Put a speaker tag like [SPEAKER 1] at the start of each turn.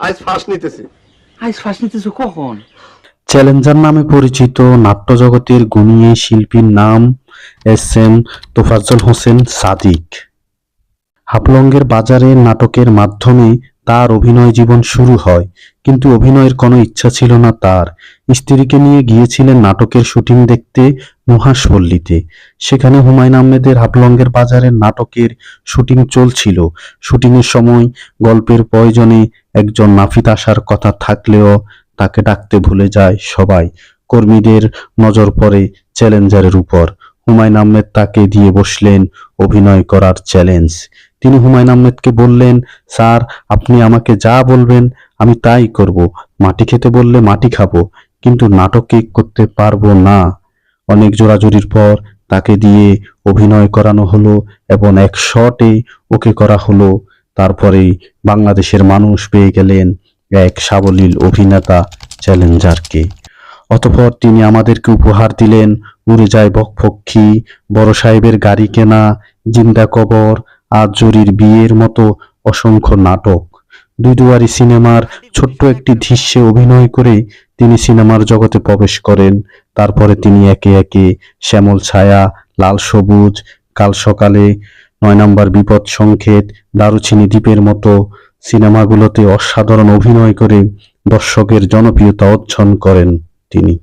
[SPEAKER 1] আজ ফাঁস নিতেছি।
[SPEAKER 2] আইস ফাঁস নিতেছো কখন?
[SPEAKER 3] চ্যালেঞ্জার নামে পরিচিত নাট্যজগতের গুণী এই শিল্পীর নাম এস এম তোফাজ্জল হোসেন সাদিক। হাফলঙ্গের বাজারে নাটকের মাধ্যমে তার অভিনয় জীবন শুরু হয়, কিন্তু অভিনয়ের কোনো ইচ্ছা ছিল না তার। স্ত্রীকে নিয়ে গিয়েছিলেন নাটকের শুটিং দেখতে নুহাসপল্লীতে সেখানে হুমায়ুন আহমেদের হাফলঙ্গের বাজারের নাটকের শুটিং চলছিল। শুটিংয়ের সময় গল্পের প্রয়োজনে একজন নাফিত আসার কথা থাকলেও তাকে ডাকতে ভুলে যায় সবাই। কর্মীদের নজর পড়ে চ্যালেঞ্জারের উপর। হুমায়ুন আহমেদ তাকে দিয়ে বসলেন, অভিনয় করার চ্যালেঞ্জ। তিনি হুমায়ুন আহমেদকে বললেন, স্যার, আপনি আমাকে যা বলবেন আমি তাই করব। মাটি খেতে বললে মাটি খাব, কিন্তু নাটকে করতে পারব না অনেক জোরাজুরির পর তাকে দিয়ে অভিনয় করানো হলো এবং এক শটে ওকে করা হলো। তারপরেই বাংলাদেশের মানুষ পেয়ে গেলেন এক সাবলীল অভিনেতা চ্যালেঞ্জারকে। অতঃপর তিনি আমাদেরকে উপহার দিলেন, উড়ে যায় বকপক্ষী বড় সাহেবের গাড়ি কেনা, জিন্দা কবর আর জরির বিয়ের মতো অসংখ্য নাটক। দুইদুয়ারি সিনেমার ছোট্ট একটি দৃশ্যে অভিনয় করে তিনি সিনেমার জগতে প্রবেশ করেন। তারপরে তিনি একে একে শ্যামল ছায়া, লাল সবুজ, কাল সকালে নয় নম্বর বিপদ সংকেত, দারুচিনি দ্বীপের মতো সিনেমাগুলোতে অসাধারণ অভিনয় করে দর্শকের জনপ্রিয়তা অর্জন করেন তিনি।